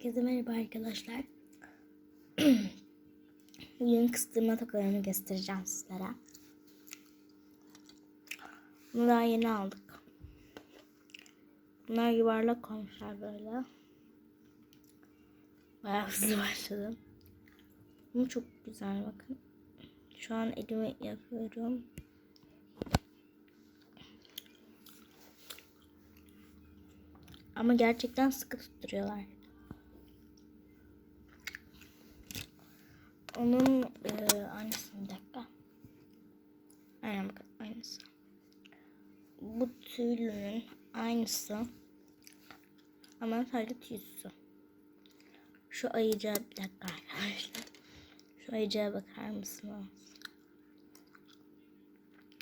Herkese merhaba arkadaşlar. Bugün kıstırma tokalarını göstereceğim sizlere. Bunu daha yeni aldık. Bunlar yuvarlak koymuşlar böyle. Bayağı hızlı başladım. Bu çok güzel bakın. Şu an elime yapıyorum. Ama gerçekten sıkı tutturuyorlar. Onun e, aynısı bir dakika. Aynen bakın aynısı. Bu tüylünün aynısı. Ama sadece tüysüzü. Şu ayıcağa bir dakika arkadaşlar. Şu ayıcağa bakar mısınız?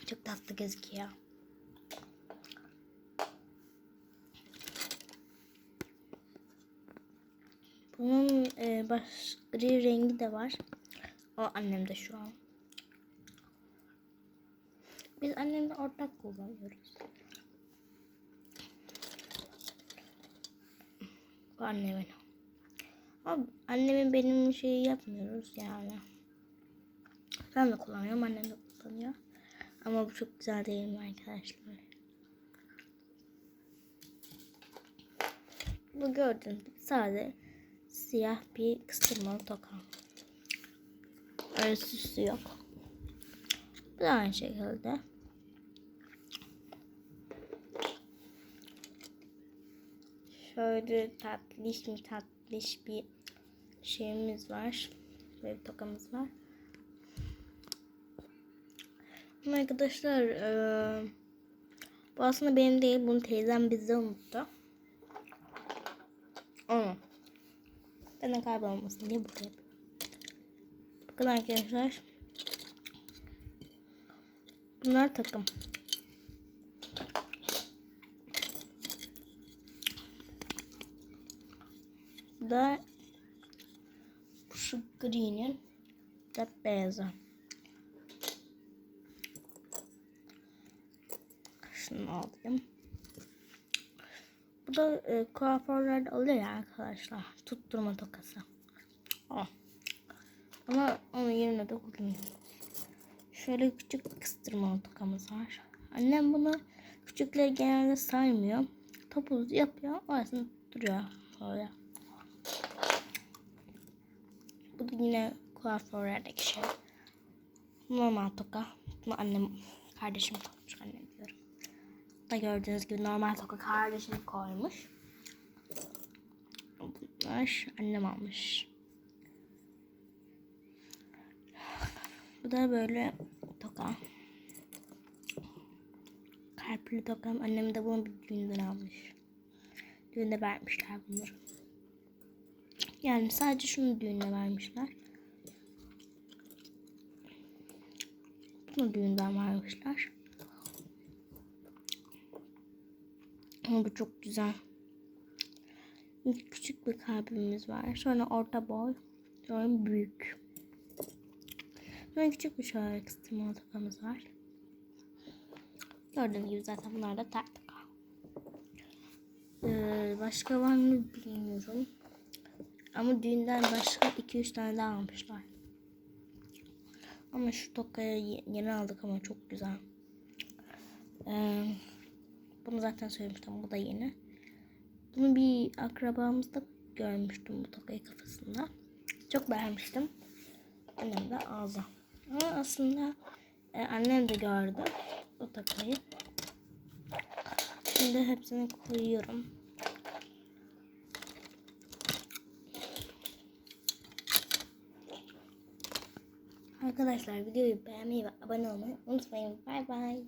Çok tatlı gözüküyor. Bunun e, baş gri rengi de var. O annemde şu an. Biz annemle ortak kullanıyoruz. Bu annemin. Ama annemin benim şeyi yapmıyoruz yani. Ben de kullanıyorum, annem de kullanıyor. Ama bu çok güzel değil mi arkadaşlar? Bu gördüğünüz gibi sade siyah bir kıstırmalı toka. Öyle süsü yok. Bu da aynı şekilde. Şöyle tatlış mi tatlış bir şeyimiz var. Böyle bir tokamız var. Ama arkadaşlar e, bu aslında benim değil. Bunu teyzem bizde unuttu. Ama benden kaybolmasın diye yapıyorum. Bakın arkadaşlar. Bunlar takım. Da şu green'in da beyazı. Şunu alayım. Bu da e, kuaförlerde alıyor ya arkadaşlar. Tutturma tokası. O. Ama onun yerine de kullanıyorum. Şöyle küçük bir kıstırma tokamız var. Annem bunu küçükleri genelde saymıyor. Topuz yapıyor. Orasını duruyor böyle. Bu da yine kuaförlerdeki şey. Normal toka. Bunu annem kardeşim koymuş. Annem diyorum. Da gördüğünüz gibi normal toka kardeşim koymuş. Bunlar annem almış. Bu da böyle toka. Kalpli tokam. Annem de bunu bir düğünden almış. Düğünde vermişler bunları. Yani sadece şunu düğünde vermişler. Bunu düğünden vermişler. Ama bu çok güzel. Küçük bir kalbimiz var. Sonra orta boy. Sonra büyük. Sonra küçük bir şöyle kıstırmalı tokamız var. Gördüğünüz gibi zaten bunlar da toka. Ee, başka var mı bilmiyorum. Ama düğünden başka 2-3 tane daha almışlar. Ama şu tokayı yeni aldık ama çok güzel. Ee, bunu zaten söylemiştim. Bu da yeni. Bunu bir akrabamızda görmüştüm bu tokayı kafasında. Çok beğenmiştim. Annem de aldı. Ama aslında e, annem de gördü o takayı. Şimdi hepsini koyuyorum. Arkadaşlar videoyu beğenmeyi ve abone olmayı unutmayın. Bay bay.